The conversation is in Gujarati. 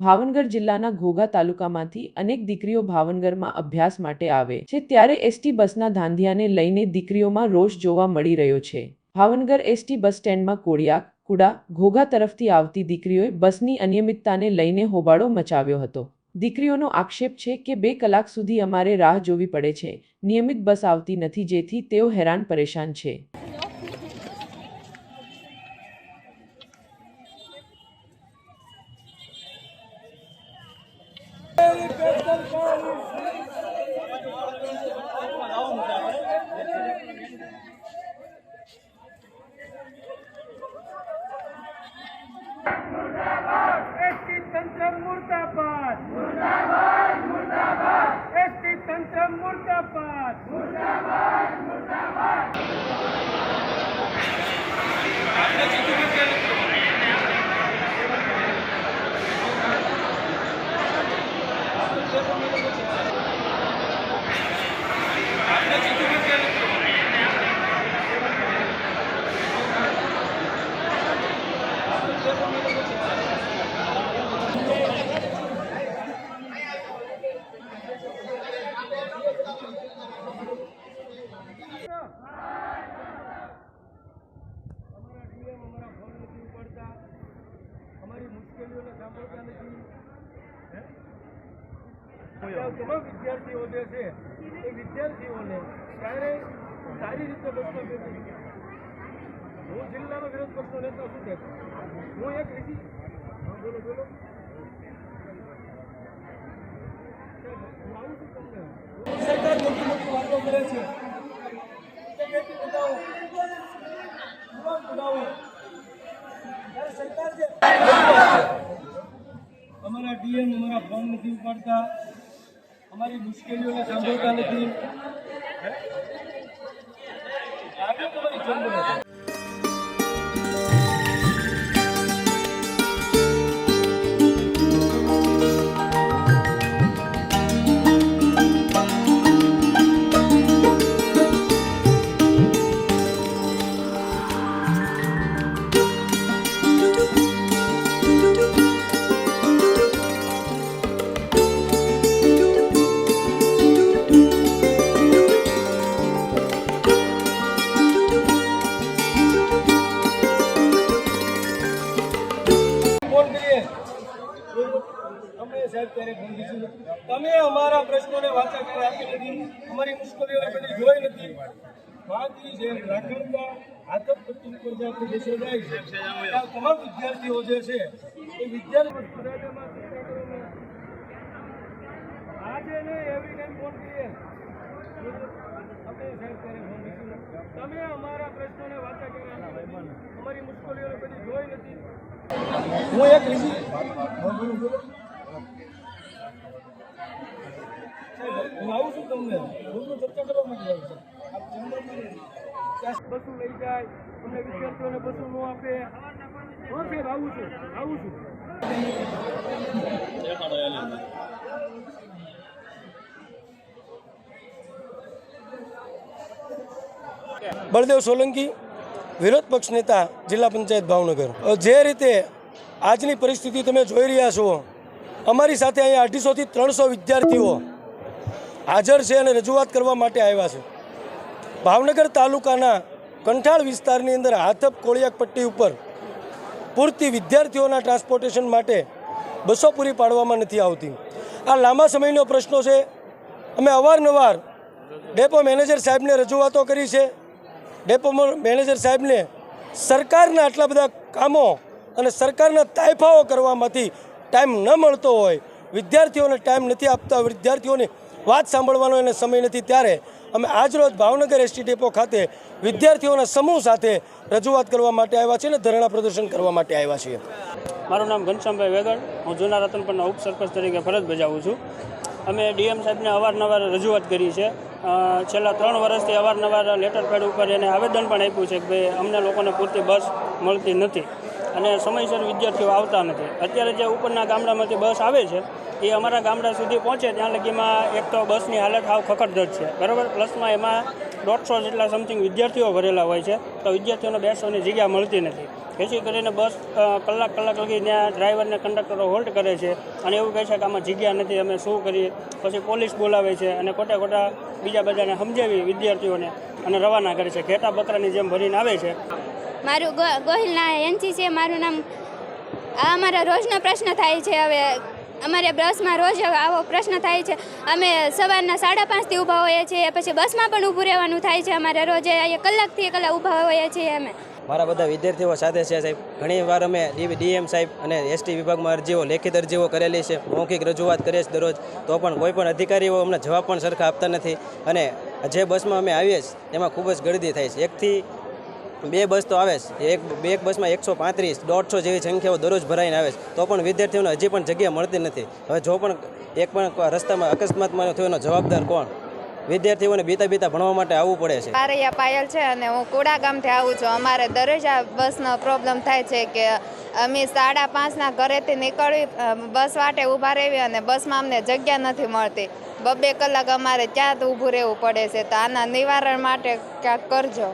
ભાવનગર જિલ્લાના ઘોઘા તાલુકામાંથી અનેક દીકરીઓ ભાવનગરમાં અભ્યાસ માટે આવે છે. ત્યારે એસટી બસના ધાંધિયાને લઈને દીકરીઓમાં રોષ જોવા મળી રહ્યો છે. ભાવનગર એસટી બસ સ્ટેન્ડમાં કોડિયાક કુડા, ઘોઘા તરફથી આવતી દીકરીઓએ બસની અનિયમિતતાને લઈને હોબાળો મચાવ્યો હતો. દીકરીઓનો આક્ષેપ છે કે બે કલાક સુધી અમારે રાહ જોવી પડે છે. નિયમિત બસ આવતી નથી, જેથી તેઓ હેરાન પરેશાન છે એસટી તંત્ર મુર્દાબાદ એસટી તંત્ર મુર્દાબાદ અમારા ડીએમ અમારા ફોન નથી ઉપાડતા અમારી મુશ્કેલીઓને સાંભળતા નથી હે? આ તમામ વિદ્યાર્થીઓ જે છે, એ વિદ્યાર્થીઓને ક્યારે સારી રીતે બેસી હું જિલ્લાનો વિરોધ પક્ષનો નેતા શું છે હું એક રીતિ બોલો બોલો. સરકાર વાતો કરે છે. અમારા ડીએમ, અમારા ફોન નથી ઉપાડતા અમારી મુશ્કેલીઓને સાંભળતા નથી. તમે અમારા પ્રશ્નોને વાચા કરી આપી નથી. અમારી મુશ્કેલીઓ બધી જોઈ નથી. વાંકી છે રાખણતા હાથક પટ્ટી પ્રજાતિ દેશો જાય છે. તમામ વિદ્યાર્થીઓ જે છે, એ વિદ્યાર્થી. આજે નહીં એવરી ટાઈમ ફોન કરીએ. તમે અમારા પ્રશ્નોને વાચા કર્યા અમારી મુશ્કેલીઓને બધી જોઈ નથી. હું એક હું આવું છું તમને. રૂબરૂ ચર્ચા કરવા માટે આવું છું. આપ ચેમ્બરમાં ત્યાં બસું લઈ જાય. અમને વિદ્યાર્થીઓને બસું ન આપે. હા સાહેબ આવું છું. આવું છું. બળદેવ સોલંકી, વિરોધ પક્ષ નેતા, જિલ્લા પંચાયત ભાવનગર. જે રીતે આજની પરિસ્થિતિ તમે જોઈ રહ્યા છો, અમારી સાથે અહીંયા અઢીસોથી ત્રણસો વિદ્યાર્થીઓ હાજર છે અને રજૂઆત કરવા માટે આવ્યા છે. ભાવનગર તાલુકાના કંઠાળ વિસ્તારની અંદર હાથપ કોળિયાક પટ્ટી ઉપર પૂરતી વિદ્યાર્થીઓના ટ્રાન્સપોર્ટેશન માટે બસો પૂરી પાડવામાં નથી આવતી. આ લાંબા સમયનો પ્રશ્નો છે. અમે અવારનવાર ડેપો મેનેજર સાહેબને રજૂઆતો કરી છે. ડેપો મેનેજર સાહેબને સરકારના આટલા બધા કામો અને સરકારના તાયફાઓ કરવામાંથી ટાઈમ ન મળતો હોય, વિદ્યાર્થીઓને ટાઈમ નથી આપતા, વિદ્યાર્થીઓની વાત સાંભળવાનો એને સમય નથી, ત્યારે અમે આજરોજ ભાવનગર એસટી ડેપો ખાતે વિદ્યાર્થીઓના સમૂહ સાથે રજૂઆત કરવા માટે આવ્યા છીએ અને ધરણા પ્રદર્શન કરવા માટે આવ્યા છીએ. મારું નામ ઘનશ્યામભાઈ વેગડ હું જૂના રતનપરના ઉપસરપંચ તરીકે ફરજ બજાવું છું. અમે ડીએમ સાહેબને અવારનવાર રજૂઆત કરી છે. છેલ્લા ત્રણ વર્ષથી અવારનવાર લેટર પેડ ઉપર એને આવેદન પણ આપ્યું છે કે ભાઈ, અમને લોકોને પૂરતી બસ મળતી નથી અને સમયસર વિદ્યાર્થીઓ આવતા નથી. અત્યારે જે ઉપરના ગામડામાંથી બસ આવે છે, એ અમારા ગામડા સુધી પહોંચે ત્યાં લગીમાં એક તો બસની હાલત હાવ ખખડધજ છે. બરાબર? પ્લસમાં એમાં દોઢસો જેટલા સમથિંગ વિદ્યાર્થીઓ ભરેલા હોય છે, તો વિદ્યાર્થીઓને બેસવાની જગ્યા મળતી નથી. જેથી કરીને બસ કલાક કલાક લગી ત્યાં ડ્રાઈવરને કંડક્ટરો હોલ્ડ કરે છે. અને એવું કહે છે કે આમાં જગ્યા નથી, અમે શું કરીએ? પછી પોલીસ બોલાવે છે અને ખોટા ખોટા બીજા બધાને સમજાવી વિદ્યાર્થીઓને અને રવાના કરે છે. ઘેટા બકરાની જેમ ભરીને આવે છે. મારું ગોહિલના એનસી છે, મારું નામ, આ અમારા રોજનો પ્રશ્ન થાય છે હવે. અમારે બસમાં રોજ આવો પ્રશ્ન થાય છે. અમે સવારના સાડા પાંચથી ઊભા હોઈએ છીએ, પછી બસમાં પણ ઊભું રહેવાનું થાય છે. અમારે રોજે કલાકથી કલાક ઊભા હોઈએ છીએ અમે. મારા બધા વિદ્યાર્થીઓ સાથે છે સાહેબ. ઘણી વાર અમે ડીએમ સાહેબ અને એસટી વિભાગમાં અરજીઓ, લેખિત અરજીઓ કરેલી છે. મૌખિક રજૂઆત કરીએ છીએ દરરોજ. તો પણ કોઈ પણ અધિકારીઓ અમને જવાબ પણ સરખા આપતા નથી. અને જે બસમાં અમે આવીએ છીએ એમાં ખૂબ જ ગળદી થાય છે. એકથી બે બસ તો આવે છે. એક બે એક બસમાં એકસો પાંત્રીસ, દોઢસો જેવી સંખ્યાઓ દરરોજ ભરાઈને આવે છે. તો પણ વિદ્યાર્થીઓને હજી પણ જગ્યા મળતી નથી. હવે જો પણ એક પણ રસ્તામાં અકસ્માતમાં થયો એનો જવાબદાર કોણ? વિદ્યાર્થીઓને બીતા બીતા ભણવા માટે આવવું પડે છે. પારૈયા પાયલ છે અને હું કુડા ગામથી આવું છું. અમારે દરરોજ આ બસનો પ્રોબ્લેમ થાય છે કે અમે સાડા પાંચના ઘરેથી નીકળવી બસ વાટે ઊભા રહેવી અને બસમાં અમને જગ્યા નથી મળતી. બબે કલાક અમારે ક્યાં ઊભું રહેવું પડે છે. તો આના નિવારણ માટે ક્યાંક કરજો.